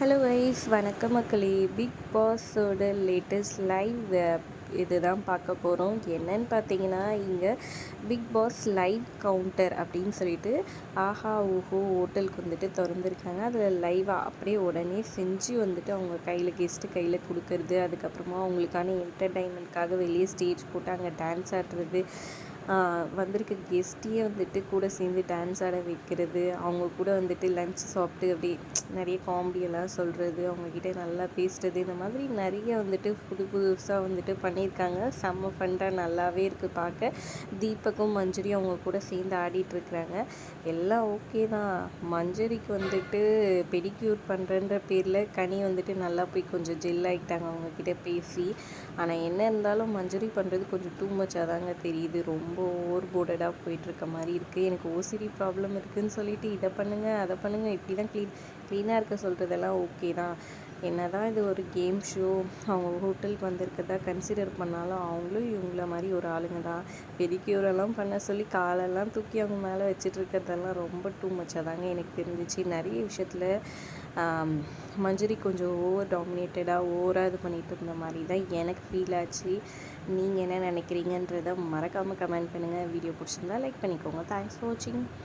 Hello wise வணக்கம் மக்களே. Big பாஸோட latest live இதுதான் பார்க்க போகிறோம் என்னன்னு பார்த்தீங்கன்னா இங்கே பிக் பாஸ் லைவ் கவுண்டர் அப்படின்னு சொல்லிட்டு ஆஹா ஓஹோ ஹோட்டலுக்கு வந்துட்டு திறந்துருக்காங்க. அதில் லைவாக அப்படியே உடனே செஞ்சு வந்துட்டு அவங்க கையில் கெஸ்ட்டு கையில் கொடுக்கறது அதுக்கப்புறமா அவங்களுக்கான என்டர்டைன்மெண்ட்காக வெளியே ஸ்டேஜ் போட்டு அங்கே டான்ஸ் ஆடுறது வந்திருக்க கெஸ்ட்டையே வந்துட்டு கூட சேர்ந்து டான்ஸ் ஆட வைக்கிறது அவங்க கூட வந்துட்டு லன்ச் சாப்பிட்டு அப்படியே நிறைய காமெடியெல்லாம் சொல்கிறது அவங்கக்கிட்ட நல்லா பேசுகிறது இந்த மாதிரி நிறைய வந்துட்டு புது புதுசாக வந்துட்டு பண்ணியிருக்காங்க. செம்ம ஃபண்டாக நல்லாவே இருக்குது பார்க்க. தீபக்கும் மஞ்சுரியும் அவங்க கூட சேர்ந்து ஆடிட்டுருக்குறாங்க எல்லாம் ஓகே தான். மஞ்சரிக்கு வந்துட்டு பெடிக்யூர் பண்ணுறன்ற பேரில் கனி வந்துட்டு நல்லா போய் கொஞ்சம் ஜெல் ஆகிட்டாங்க அவங்கக்கிட்ட பேசி. ஆனால் என்ன இருந்தாலும் மஞ்சரி பண்ணுறது கொஞ்சம் டூ மச்சாக தாங்க தெரியுது. ரொம்ப ஓவர் போர்டடாக போயிட்டுருக்க மாதிரி இருக்குது எனக்கு ஓசிடி ப்ராப்ளம் இருக்குதுன்னு சொல்லிட்டு இதை பண்ணுங்கள் அதை பண்ணுங்கள் இப்படி தான் க்ளீன் க்ளீனாக இருக்க சொல்கிறதெல்லாம் ஓகே தான். என்ன தான் இது ஒரு கேம் ஷோ அவங்க ஹோட்டலுக்கு வந்திருக்கதா கன்சிடர் பண்ணாலும் அவங்களும் இவங்கள மாதிரி ஒரு ஆளுங்க தான் பெரிக்யூரெல்லாம் பண்ண சொல்லி காலெல்லாம் தூக்கி அவங்க மேலே வச்சுட்டு இருக்கிறதெல்லாம் ரொம்ப டூ மச்சாக தாங்க எனக்கு தெரிஞ்சிச்சு. நிறைய விஷயத்தில் மஞ்சரி கொஞ்சம் ஓவர் டாமினேட்டடாக ஓவராக இது பண்ணிகிட்டு இருந்த மாதிரி தான் எனக்கு ஃபீல் ஆச்சு. நீங்கள் என்ன நினைக்கிறீங்கன்றதை மறக்காமல் கமெண்ட் பண்ணுங்கள் வீடியோ பிடிச்சிருந்தா லைக் பண்ணிக்கோங்க. தேங்க்ஸ் ஃபார் வாட்சிங்